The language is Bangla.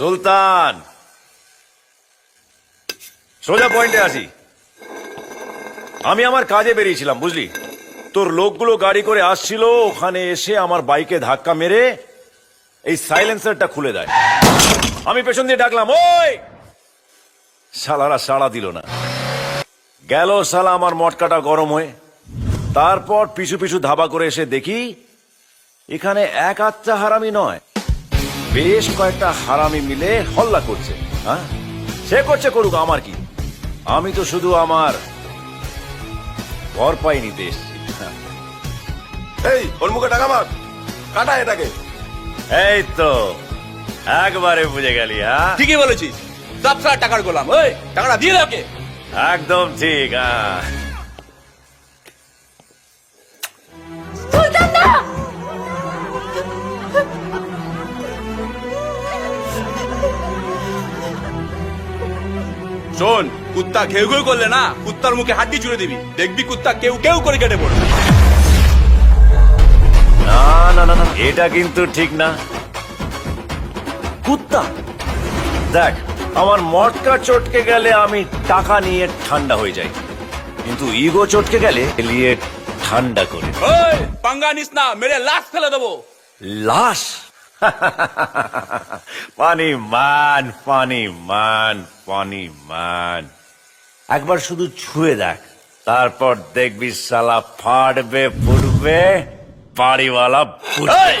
সুলতান! সোজা পয়েন্টে আসি। আমি আমার কাজে বেরিয়েছিলাম, বুঝলি? তোর লোকগুলো গাড়ি করে আসছিল, ওখানে এসে আমার বাইকে ধাক্কা মেরে এই সাইলেন্সারটা খুলে দেয়। আমি পেছন দিয়ে ডাকলাম, ওই! শালারা সাড়া দিল না। গেল শালা আমার মটকাটা গরম হয়ে। তারপর পিছু পিছু ধাবা করে এসে দেখি, এখানে এক আচ্ছা হারামি নয়। বেশ কয়েকটা হারামি মিলে হল্লা করছে হ্যাঁ? সে করছে করুক আমার কি? আমি তো শুধু আমার ভরপাই নিতে এসছি হ্যাঁ। এই ওর মুখে টাকা মার। কাটা এটাকে। এই তো একবারে বুঝে গেলি হ্যাঁ? ঠিকই বলেছিস। সব টাকার গোলাম ওই টাকাটা দিয়ে দাও একদম ঠিক হ্যাঁ। শোন কুত্তা ঘেউ ঘেউ করলে না কুত্তার মুখে হাড্ডি চুড়ে দিবি। দেখবি কুত্তা কেউ কেউ করে কেটে পড়বে। না না না না এটা কিন্তু ঠিক না। কুত্তা দেখ আমার মটকা চটকে গেলে আমি টাকা নিয়ে ঠান্ডা হয়ে যাই। কিন্তু ইগো চটকে গেলে নিয়ে ঠান্ডা করে। পাঙ্গা নিস না মেরে লাশ ফেলে দেবো। লাশ? পানি মান পানি মান পানি মান একবার শুধু ছুঁয়ে দেখ তারপর দেখবি সালা ফাটবে ফুটবে বাড়িওয়ালা ফুটবে।